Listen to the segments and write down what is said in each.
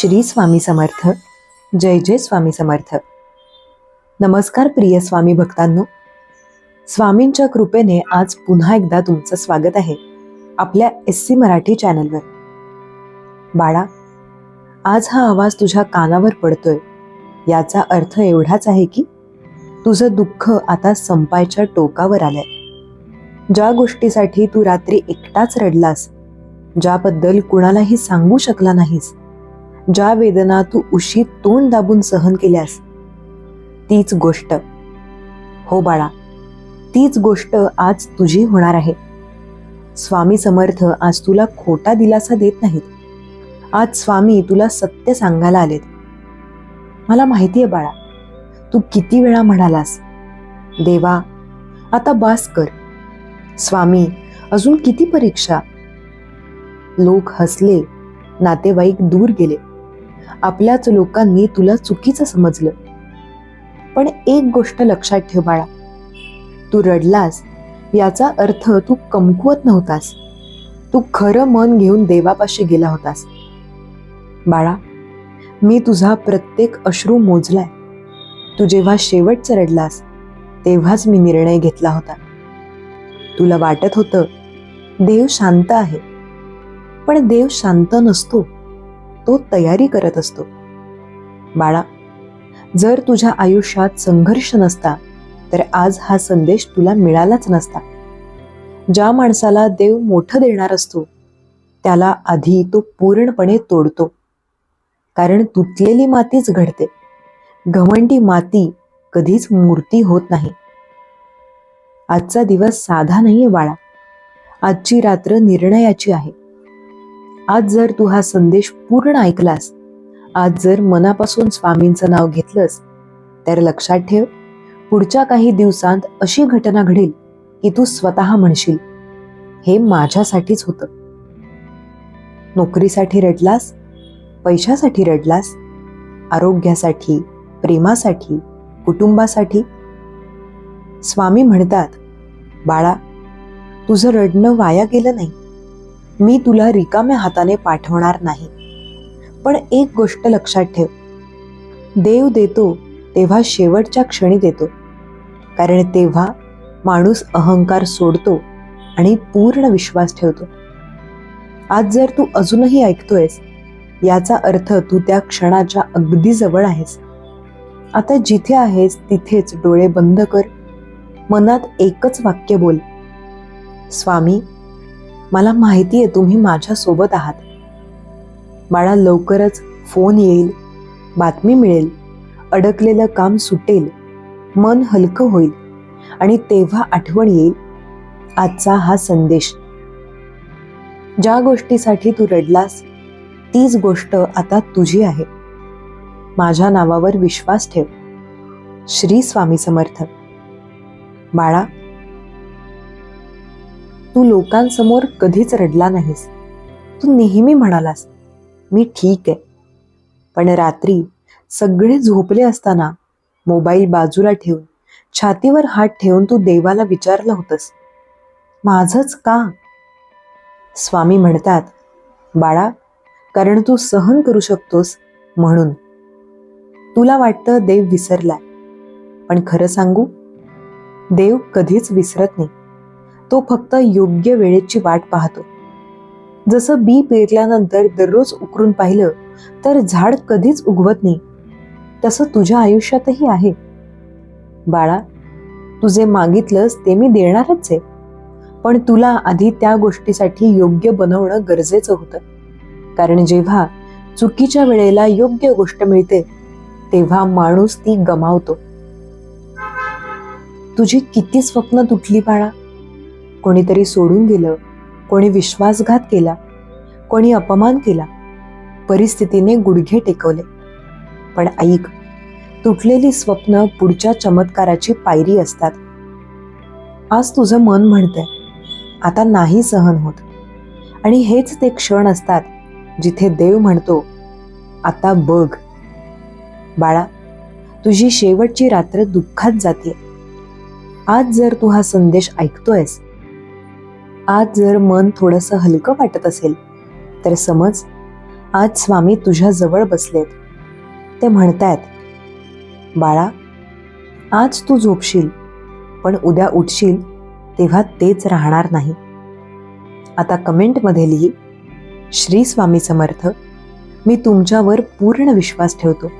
श्री स्वामी समर्थ. जय जय स्वामी समर्थ. नमस्कार प्रिय स्वामी भक्तांनो. स्वामींच्या कृपेने आज पुन्हा एकदा तुमचं स्वागत आहे आपल्या एस सी मराठी चॅनलवर. बाळा आज हा आवाज तुझ्या कानावर पडतोय. याचा अर्थ एवढाच आहे की तुझं दुःख आता संपायच्या टोकावर आलंय. ज्या गोष्टीसाठी तू रात्री एकटाच रडलास ज्याबद्दल कुणालाही सांगू शकला नाहीस ज्या वेदना तू उशी तोंड दाबून सहन केल्यास तीच गोष्ट. हो बाळा तीच गोष्ट आज तुझी होणार आहे. स्वामी समर्थ आज तुला खोटा दिलासा देत नाहीत. आज स्वामी तुला सत्य सांगायला आलेत. मला माहिती आहे बाळा तू किती वेळा म्हणालास देवा आता बास कर. स्वामी अजून किती परीक्षा? लोक हसले नातेवाईक दूर गेले. आपल्याच लोकांनी तुला चुकीचं समजलं. पण एक गोष्ट लक्षात ठेव बाळा. तू रडलास याचा अर्थ तू कमकुवत नव्हतास. तू खरं मन घेऊन देवापाशी गेला होतास. बाळा मी तुझा प्रत्येक अश्रू मोजलाय. तू जेव्हा शेवटचं रडलास तेव्हाच मी निर्णय घेतला होता. तुला वाटत होतं देव शांत आहे. पण देव शांत नसतो. तो तयारी करत असतो. बाळा जर तुझ्या आयुष्यात संघर्ष नसता तर आज हा संदेश तुला मिळालाच नसता. ज्या माणसाला देव मोठं देणार असतो त्याला आधी तो पूर्णपणे तोडतो. कारण तुटलेली मातीच घडते. घमंडी माती कधीच मूर्ती होत नाही. आजचा दिवस साधा नाहीये बाळा. आजची रात्र निर्णयाची आहे. आज जर तू हा संदेश पूर्ण ऐकलास आज जर मनापासून स्वामींचं नाव घेतलंस तर लक्षात ठेव पुढच्या काही दिवसांत अशी घटना घडेल की तू स्वतः म्हणशील हे माझ्यासाठीच होतं. नोकरीसाठी रडलास पैशासाठी रडलास आरोग्यासाठी प्रेमासाठी कुटुंबासाठी? स्वामी म्हणतात बाळा तुझं रडणं वाया गेलं नाही. मी तुला रिकाम्या हाताने पाठवणार नाही. पण एक गोष्ट लक्षात ठेव. देव देतो तेव्हा शेवटच्या क्षणी देतो. कारण तेव्हा माणूस अहंकार सोडतो आणि पूर्ण विश्वास ठेवतो. आज जर तू अजूनही ऐकतोयस याचा अर्थ तू त्या क्षणाच्या अगदी जवळ आहेस. आता जिथे आहेस तिथेच डोळे बंद कर. मनात एकच वाक्य बोल. स्वामी मला माहिती आहे तुम्ही माझ्या सोबत आहात. बाळा लवकरच फोन येईल बातमी मिळेल अडकलेलं काम सुटेल मन हलकं होईल आणि तेव्हा आठवण येईल. आजचा हा संदेश. ज्या गोष्टीसाठी तू रडलास तीच गोष्ट आता तुझी आहे. माझ्या नावावर विश्वास ठेव. श्री स्वामी समर्थ. बाळा तू लोकांसमोर कधीच रडला नाहीस. तू नेहमी म्हणालास मी ठीक आहे. पण रात्री सगळे झोपले असताना मोबाईल बाजूला ठेवून छातीवर हात ठेवून तू देवाला विचारलं होतंस माझंच का? स्वामी म्हणतात बाळा कारण तू सहन करू शकतोस म्हणून. तुला वाटतं देव विसरलाय. पण खरं सांगू देव कधीच विसरत नाही. तो फक्त योग्य वेळेची वाट पाहतो. जसं बी पेरल्यानंतर दररोज उकरून पाहिलं तर झाड कधीच उगवत नाही. तसं तुझ्या आयुष्यातही आहे. बाळा तू जे मागितलंस ते मी देणारच आहे. पण तुला आधी त्या गोष्टीसाठी योग्य बनवणं गरजेचं होतं. कारण जेव्हा चुकीच्या वेळेला योग्य गोष्ट मिळते तेव्हा माणूस ती गमावतो. तुझी किती स्वप्न तुटली बाळा? कोणीतरी सोडून गेलं कोणी विश्वासघात केला कोणी अपमान केला परिस्थितीने गुडघे टेकवले. पण ऐक तुटलेली स्वप्न पुढच्या चमत्काराची पायरी असतात. आज तुझं मन म्हणतंय आता नाही सहन होत. आणि हेच ते क्षण असतात जिथे देव म्हणतो आता बघ. बाळा तुझी शेवटची रात्र दुःखात जाते आज जर तू हा संदेश ऐकतोयस आज जर मन थोडंसं हलकं वाटत असेल तर समज आज स्वामी तुझ्या जवळ बसलेत. ते म्हणतायत बाळा आज तू झोपशील पण उद्या उठशील तेव्हा तेच राहणार नाही. आता कमेंटमध्ये लिही श्री स्वामी समर्थ मी तुमच्यावर पूर्ण विश्वास ठेवतो.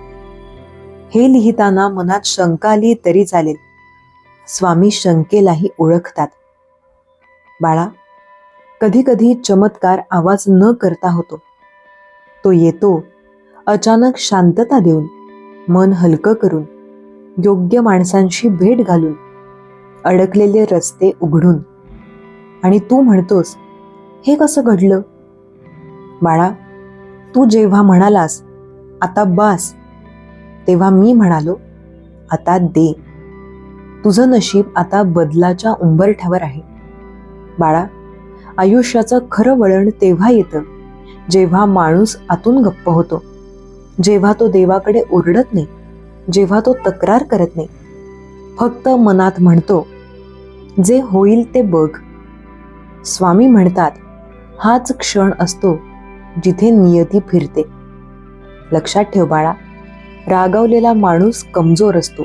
हे लिहिताना मनात शंका आली तरी चालेल. स्वामी शंकेलाही ओळखतात. बाळा कधी कधी चमत्कार आवाज न करता होतो. तो येतो अचानक शांतता देऊन मन हलकं करून योग्य माणसांशी भेट घालून अडकलेले रस्ते उघडून. आणि तू म्हणतोस हे कसं घडलं? बाळा तू जेव्हा म्हणालास आता बास. तेव्हा मी म्हणालो आता दे. तुझं नशीब आता बदलाच्या उंबरठ्यावर आहे. बाळा आयुष्याचं खरं वळण तेव्हा येतं जेव्हा माणूस आतून गप्प होतो. जेव्हा तो देवाकडे ओरडत नाही जेव्हा तो तक्रार करत नाही. फक्त मनात म्हणतो जे होईल ते बघ. स्वामी म्हणतात हाच क्षण असतो जिथे नियती फिरते. लक्षात ठेव बाळा रागावलेला माणूस कमजोर असतो.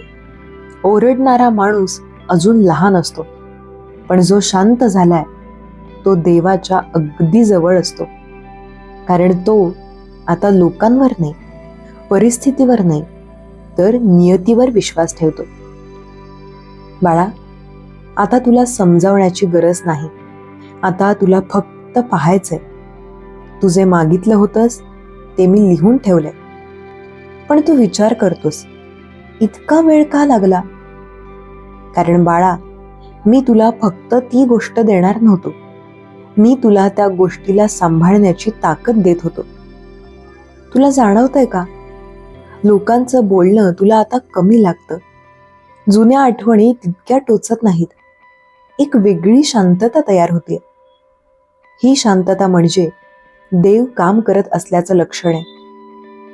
ओरडणारा माणूस अजून लहान असतो. पण जो शांत झालाय तो देवाच्या अगदी जवळ असतो. कारण तो आता लोकांवर नाही परिस्थितीवर नाही तर नियतीवर विश्वास ठेवतो. बाळा आता तुला समजावण्याची गरज नाही. आता तुला फक्त पाहायचंय. तू जे मागितलं होतंस ते मी लिहून ठेवलंय. पण तू विचार करतोस इतका वेळ का लागला? कारण बाळा मी तुला फक्त ती गोष्ट देणार नव्हतो. मी तुला त्या गोष्टीला सांभाळण्याची ताकद देत होतो. तुला जाणवतंय का? लोकांचं बोलणं तुला आता कमी लागतं. जुन्या आठवणी तितक्या टोचत नाहीत. एक वेगळी शांतता तयार होते ही शांतता म्हणजे देव काम करत असल्याचं लक्षण आहे.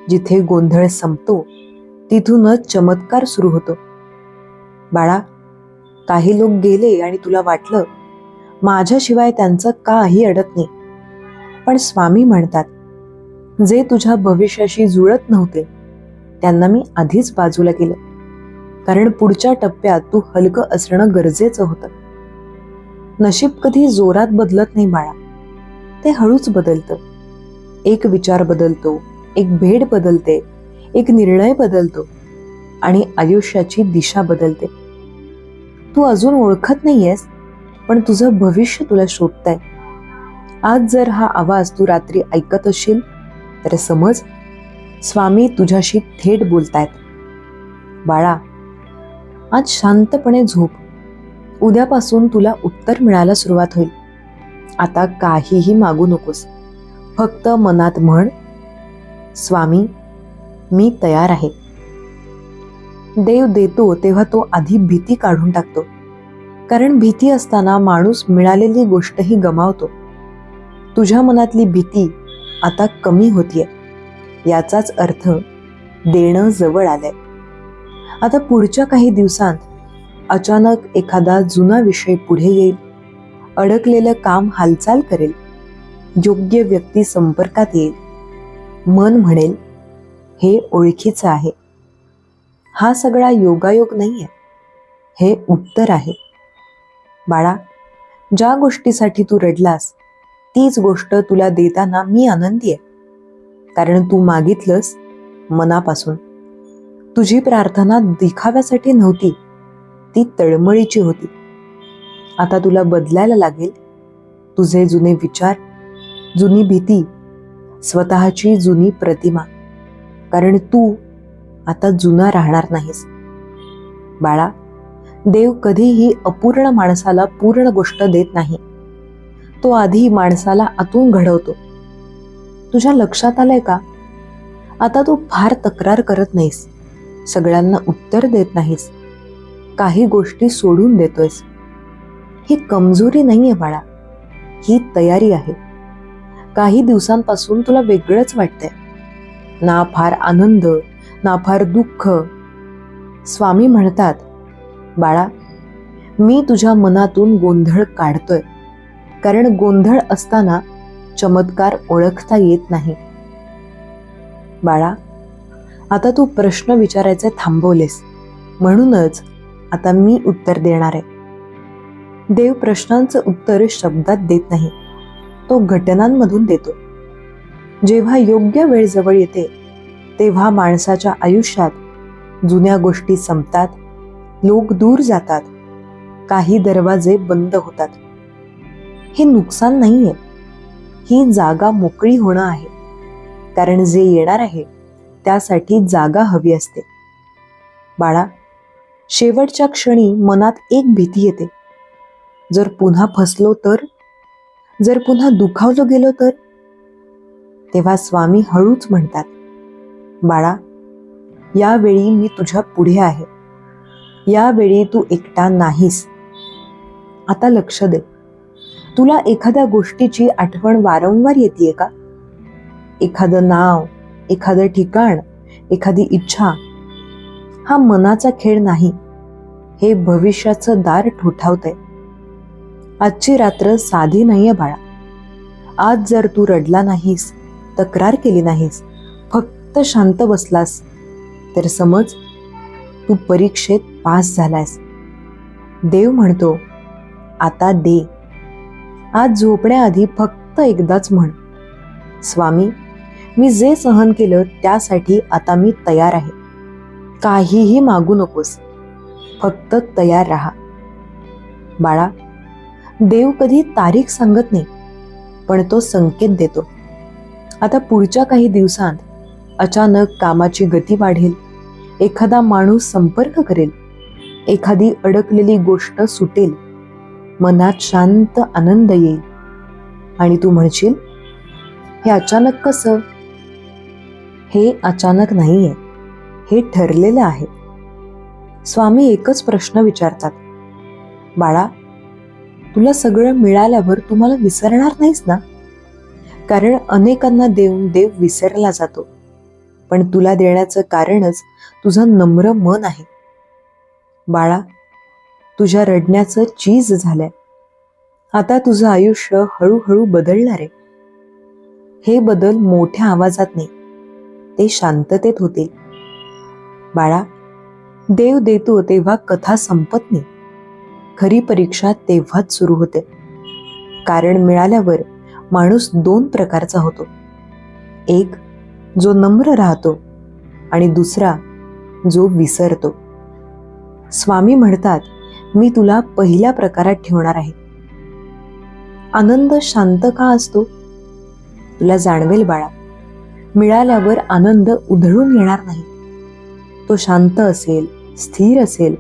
जिथे गोंधळ संपतो तिथूनच चमत्कार सुरू होतो. बाळा काही लोक गेले आणि तुला वाटलं माझ्याशिवाय त्यांचं काही अडत नाही. पण स्वामी म्हणतात जे तुझ्या भविष्याशी जुळत नव्हते त्यांना मी आधीच बाजूला केलं. कारण पुढच्या टप्प्यात तू हलकं असणं गरजेचं होतं. नशीब कधी जोरात बदलत नाही बाळा. ते हळूच बदलतं. एक विचार बदलतो एक भेट बदलते एक निर्णय बदलतो आणि आयुष्याची दिशा बदलते. तू अजून ओळखत नाहीयेस पण तुझं भविष्य तुला शोधतंय. आज जर हा आवाज तू रात्री ऐकत असशील तर समज स्वामी तुझ्याशी थेट बोलतायत. बाळा आज शांतपणे झोप. उद्यापासून तुला उत्तर मिळायला सुरुवात होईल. आता काहीही मागू नकोस. फक्त मनात म्हण स्वामी मी तयार आहे. देव देतो तेव्हा तो आधी भीती काढून टाकतो. कारण भीती असताना माणूस मिळालेली गोष्टही गमावतो. तुझ्या मनातली भीती आता कमी होतीये. याचाच अर्थ देणं जवळ आलंय. आता पुढच्या काही दिवसांत अचानक एखादा जुना विषय पुढे येईल. अडकलेलं काम हालचाल करेल. योग्य व्यक्ती संपर्कात येईल. मन म्हणेल हे ओळखीचं आहे. हा सगळा योगायोग नाही आहे हे उत्तर आहे. बाळा ज्या गोष्टीसाठी तू रडलास तीच गोष्ट तुला देताना मी आनंदी आहे. कारण तू मागितलंस मनापासून. तुझी प्रार्थना दिखाव्यासाठी नव्हती. ती तळमळीची होती. आता तुला बदलायला लागेल. तुझे जुने विचार जुनी भीती स्वतःची जुनी प्रतिमा. कारण तू आता जुना राहणार नाहीस. बाळा देव कधीही अपूर्ण माणसाला पूर्ण गोष्ट देत नाही. तो आधी माणसाला आतून घडवतो. तुझ्या लक्षात आलंय का? आता तू फार तक्रार करत नाहीस. सगळ्यांना उत्तर देत नाहीस. काही गोष्टी सोडून देतोयस. ही कमजोरी नाहीये बाळा. ही तयारी आहे. काही दिवसांपासून तुला वेगळंच वाटतंय. ना फार आनंद ना फार दुःख. स्वामी म्हणतात बाळा मी तुझ्या मनातून गोंधळ काढतोय. कारण गोंधळ असताना चमत्कार ओळखता येत नाही. बाळा आता तू प्रश्न विचारायचे थांबवलेस. म्हणूनच आता मी उत्तर देणार आहे. देव प्रश्नांचं उत्तर शब्दात देत नाही. तो घटनांमधून देतो. जेव्हा योग्य वेळ जवळ येते तेव्हा माणसाच्या आयुष्यात जुन्या गोष्टी संपतात लोक दूर जातात काही दरवाजे बंद होतात. हे नुकसान नाहीये. ही जागा मोकळी होणं आहे. कारण जे येणार आहे त्यासाठी जागा हवी असते. बाळा शेवटच्या क्षणी मनात एक भीती येते. जर पुन्हा फसलो तर? जर पुन्हा दुखावलो गेलो तर? तेव्हा स्वामी हळूच म्हणतात बाळा यावेळी मी तुझ्या पुढे आहे. यावेळी तू एकटा नाहीस. आता लक्ष दे. तुला एखाद्या गोष्टीची आठवण वारंवार येते का? एखादं नाव एखादं ठिकाण एखादी इच्छा हा मनाचा खेळ नाही. हे भविष्याचं दार ठोठावतंय. आजची रात्र साधी नाहीये बाळा. आज जर तू रडला नाहीस तक्रार केली नाहीस फक्त फक्त शांत बसलास तर समज तू परीक्षेत पास झालास. देव म्हणतो आता दे. आज झोपण्याआधी फक्त एकदाच म्हण. स्वामी मी जे सहन केलं त्यासाठी आता मी तयार आहे. काहीही मागू नकोस फक्त तयार राहा. बाळा देव कधी तारीख सांगत नाही पण तो संकेत देतो. आता पुढच्या काही दिवसांत अचानक कामाची गती वाढेल. एखादा माणूस संपर्क करेल. एखादी अडकलेली गोष्ट सुटेल. मनात शांत आनंद येईल. आणि तू म्हणशील हे अचानक कसं? हे अचानक नाहीये. हे ठरलेलं आहे. स्वामी एकच प्रश्न विचारतात. बाळा तुला सगळं मिळाल्यावर तुम्हाला विसरणार नाहीस ना? कारण अनेकांना देऊन देव विसरला जातो. पण तुला देण्याचं कारणच तुझं नम्र मन आहे. बाळा तुझ्या रडण्याचं चीज झालंय. आता तुझं आयुष्य हळूहळू बदलणार आहे. हे बदल मोठ्या आवाजात नाही ते शांततेत होते बाळा देव देतो तेव्हा कथा संपत नाही. खरी परीक्षा तेव्हाच सुरू होते. कारण मिळाल्यावर माणूस दोन प्रकारचा होतो. एक जो नम्र राहतो आणि दुसरा जो विसरतो. स्वामी म्हणतात मी तुला पहिल्या प्रकारात ठेवणार आहे. आनंद शांत का असतो? तुला जाणवेल बाळा मिळाल्यावर आनंद उधळून येणार नाही. तो शांत असेल स्थिर असेल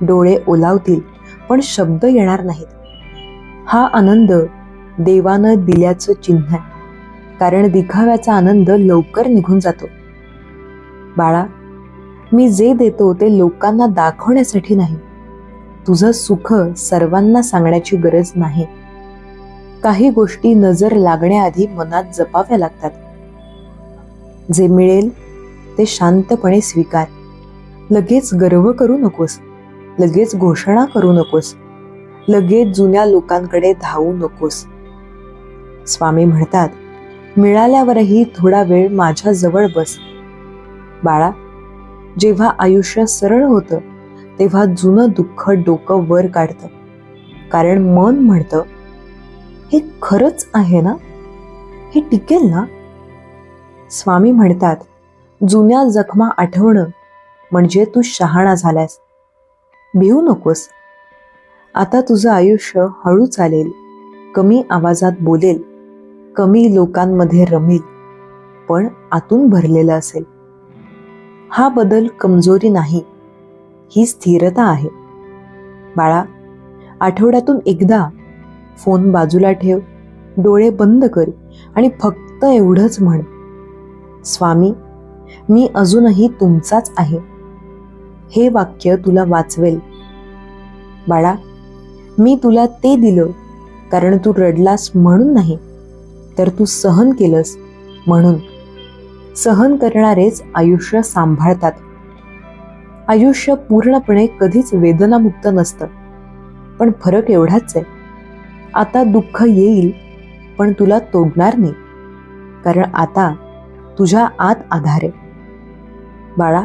डोळे ओलावतील पण शब्द येणार नाहीत. हा आनंद देवानं दिल्याचं चिन्ह आहे. कारण दिखाव्याचा आनंद लवकर निघून जातो. बाळा मी जे देतो ते लोकांना दाखवण्यासाठी नाही. तुझं सुख सर्वांना सांगण्याची गरज नाही. काही गोष्टी नजर लागण्याआधी मनात जपाव्या लागतात. जे मिळेल ते शांतपणे स्वीकार. लगेच गर्व करू नकोस. लगेच घोषणा करू नकोस. लगेच जुन्या लोकांकडे धावू नकोस. स्वामी म्हणतात मिळाल्यावरही थोडा वेळ माझ्या जवळ बस. बाळा जेव्हा आयुष्य सरळ होतं तेव्हा जुनं दुःख डोकं वर काढतं. कारण मन म्हणतं हे खरंच आहे ना? हे टिकेल ना? स्वामी म्हणतात जुन्या जखमा आठवणं म्हणजे तू शहाणा झाल्यास. भिवू नकोस. आता तुझं आयुष्य हळू चालेल. कमी आवाजात बोलेल. कमी लोकांमध्ये रमेल पण आतून भरलेलं असेल. हा बदल कमजोरी नाही ही स्थिरता आहे. बाळा आठवड्यातून एकदा फोन बाजूला ठेव डोळे बंद कर आणि फक्त एवढंच म्हण स्वामी मी अजूनही तुमचाच आहे. हे वाक्य तुला वाचवेल. बाळा मी तुला ते दिलं कारण तू रडलास म्हणून नाही. तर तू सहन केलंस म्हणून. सहन करणारेच आयुष्य सांभाळतात. आयुष्य पूर्णपणे कधीच वेदनामुक्त नसतं. पण फरक एवढाच आहे. आता दुःख येईल पण तुला तोडणार नाही. कारण आता तुझ्या आत आधार आहे. बाळा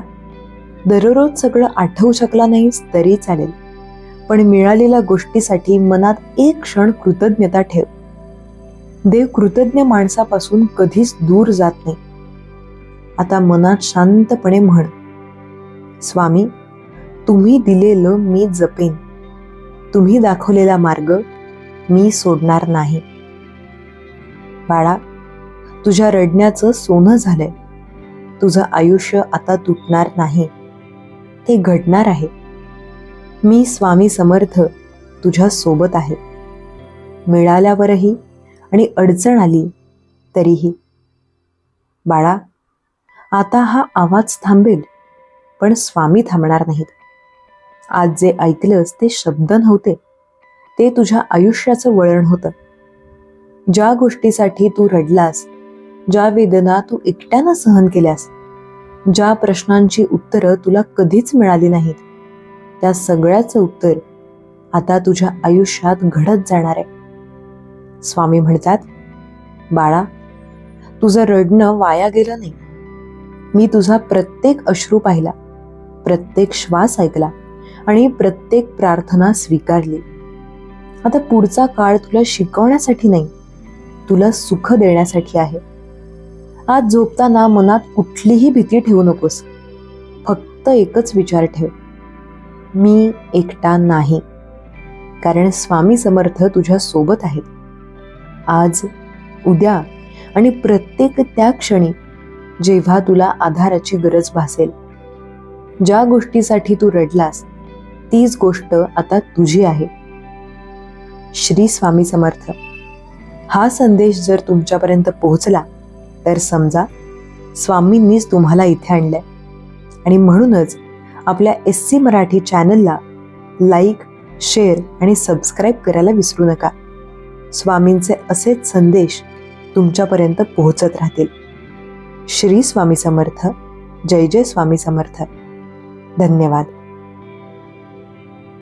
दररोज सगळं आठवू शकला नाहीस तरी चालेल. पण मिळालेल्या गोष्टीसाठी मनात एक क्षण कृतज्ञता ठेव. देव कृतज्ञ माणसापासून कधीच दूर जात नाही. आता मनात शांतपणे म्हण स्वामी तुम्ही दिलेलं मी जपेन. तुम्ही दाखवलेला मार्ग मी सोडणार नाही. बाळा तुझ्या रडण्याचं सोनं झालंय. तुझं आयुष्य आता तुटणार नाही. ते घडणार आहे. मी स्वामी समर्थ तुझ्या सोबत आहे. मिळाल्यावरही आणि अडचण आली तरीही. बाळा आता हा आवाज थांबेल पण स्वामी थांबणार नाहीत. आज जे ऐकलंस ते शब्द नव्हते. ते तुझ्या आयुष्याचं वळण होतं. ज्या गोष्टीसाठी तू रडलास ज्या वेदना तू एकट्यानं सहन केल्यास ज्या प्रश्नांची उत्तरं तुला कधीच मिळाली नाहीत त्या सगळ्याचं उत्तर आता तुझ्या आयुष्यात घडत जाणार आहे. स्वामी म्हणतात बाळा तुझं रडणं वाया गेलं नाही. मी तुझा प्रत्येक अश्रू पाहिला प्रत्येक श्वास ऐकला आणि प्रत्येक प्रार्थना स्वीकारली. आता पुढचा काळ तुला शिकवण्यासाठी नाही तुला सुख देण्यासाठी आहे. आज झोपताना मनात कुठलीही भीती ठेवू नकोस. फक्त एकच विचार ठेव. मी एकटा नाही. कारण स्वामी समर्थ तुझ्या सोबत आहेत. आज उद्या आणि प्रत्येक त्या क्षणी जेव्हा तुला आधाराची गरज भासेल. ज्या गोष्टीसाठी तू रडलास तीच गोष्ट आता तुझी आहे. श्री स्वामी समर्थ. हा संदेश जर तुमच्यापर्यंत पोहोचला तर समजा स्वामींनीच तुम्हाला इथे आणलंय. आणि म्हणूनच आपल्या एस सी मराठी चॅनलला लाईक शेअर आणि सबस्क्राईब करायला विसरू नका. स्वामींचे असेच संदेश तुमच्यापर्यंत पोहोचत राहतील. श्री स्वामी समर्थ जय जय स्वामी समर्थ. धन्यवाद.